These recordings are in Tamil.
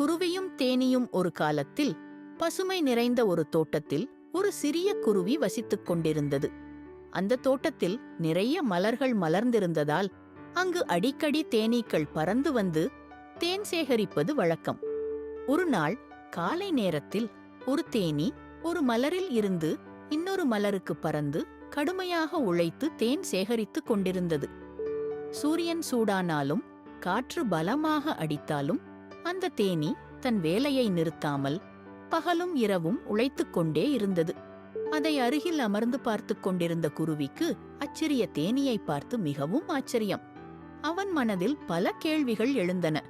குருவியும் தேனியும் ஒரு காலத்தில் பசுமை நிறைந்த ஒரு தோட்டத்தில் ஒரு சிறிய குருவி வசித்துக் கொண்டிருந்தது. அந்த தோட்டத்தில் நிறைய மலர்கள் மலர்ந்திருந்ததால் அங்கு அடிக்கடி தேனீக்கள் பறந்து வந்து தேன் சேகரிப்பது வழக்கம். ஒரு நாள் காலை நேரத்தில் ஒரு தேனீ ஒரு மலரில் இருந்து இன்னொரு மலருக்கு பறந்து கடுமையாக உழைத்து தேன் சேகரித்துக் கொண்டிருந்தது. சூரியன் சூடானாலும் காற்று பலமாக அடித்தாலும் அந்த தேனீ தன் வேலையை நிறுத்தாமல் பகலும் இரவும் உழைத்துக் கொண்டே இருந்தது. அதை அருகில் அமர்ந்து பார்த்துக் கொண்டிருந்த குருவிக்கு அச்சிறிய தேனியை பார்த்து மிகவும் ஆச்சரியம். அவன் மனதில் பல கேள்விகள் எழுந்தன.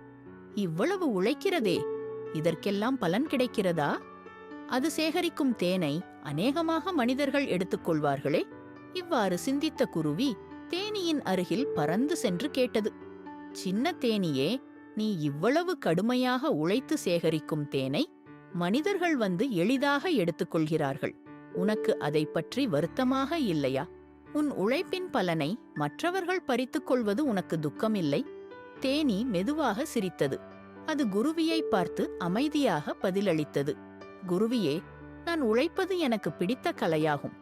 இவ்வளவு உழைக்கிறதே இதற்கெல்லாம் பலன் கிடைக்கிறதா? அது சேகரிக்கும் தேனை அநேகமாக மனிதர்கள் எடுத்துக்கொள்வார்களே இவ்வாறு சிந்தித்த குருவி தேனியின் அருகில் பறந்து சென்று கேட்டது. சின்ன தேனியே நீ இவ்வளவு கடுமையாக உழைத்து சேகரிக்கும் தேனை மனிதர்கள் வந்து எளிதாக எடுத்துக்கொள்கிறார்கள். உனக்கு அதை பற்றி வருத்தமாக இல்லையா? உன் உழைப்பின் பலனை மற்றவர்கள் பறித்துக் கொள்வது உனக்கு துக்கமில்லை? தேனி மெதுவாக சிரித்தது. அது குருவியை பார்த்து அமைதியாக பதிலளித்தது. குருவியே நான் உழைப்பது எனக்கு பிடித்த கலையாகும்.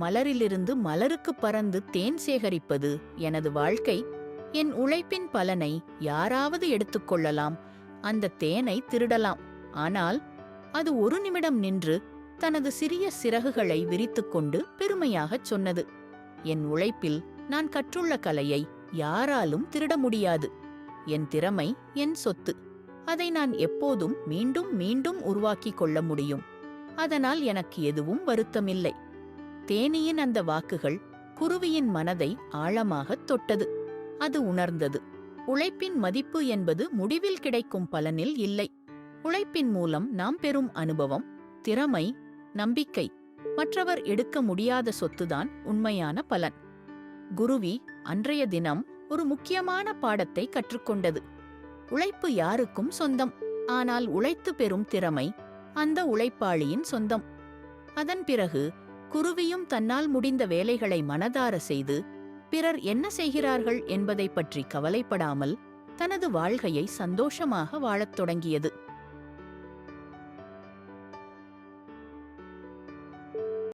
மலரிலிருந்து மலருக்கு பறந்து தேன் சேகரிப்பது எனது வாழ்க்கை என் உழைப்பின் பலனை யாராவது எடுத்துக்கொள்ளலாம் அந்த தேனை திருடலாம். ஆனால் அது ஒரு நிமிடம் நின்று தனது சிறிய சிறகுகளை விரித்துக்கொண்டு பெருமையாகச் சொன்னது. என் உழைப்பில் நான் கற்றுள்ள கலையை யாராலும் திருட முடியாது. என் திறமை என் சொத்து. அதை நான் எப்போதும் மீண்டும் மீண்டும் உருவாக்கிக் கொள்ள முடியும். அதனால் எனக்கு எதுவும் வருத்தமில்லை. தேனியின் அந்த வாக்குகள் குருவியின் மனதை ஆழமாகத் தொட்டது. அது உணர்ந்தது. உழைப்பின் மதிப்பு என்பது முடிவில் கிடைக்கும் பலனில் இல்லை. உழைப்பின் மூலம் நாம் பெறும் அனுபவம் திறமை நம்பிக்கை மற்றவர் எடுக்க முடியாத சொத்துதான் உண்மையான பலன். குருவி அன்றைய தினம் ஒரு முக்கியமான பாடத்தை கற்றுக்கொண்டது. உழைப்பு யாருக்கும் சொந்தம் ஆனால் உழைத்து பெறும் திறமை அந்த உழைப்பாளியின் சொந்தம். அதன் பிறகு குருவியும் தன்னால் முடிந்த வேலைகளை மனதார செய்து பிறர் என்ன செய்கிறார்கள் என்பதை பற்றி கவலைப்படாமல் தனது வாழ்கையை சந்தோஷமாக வாழத் தொடங்கியது.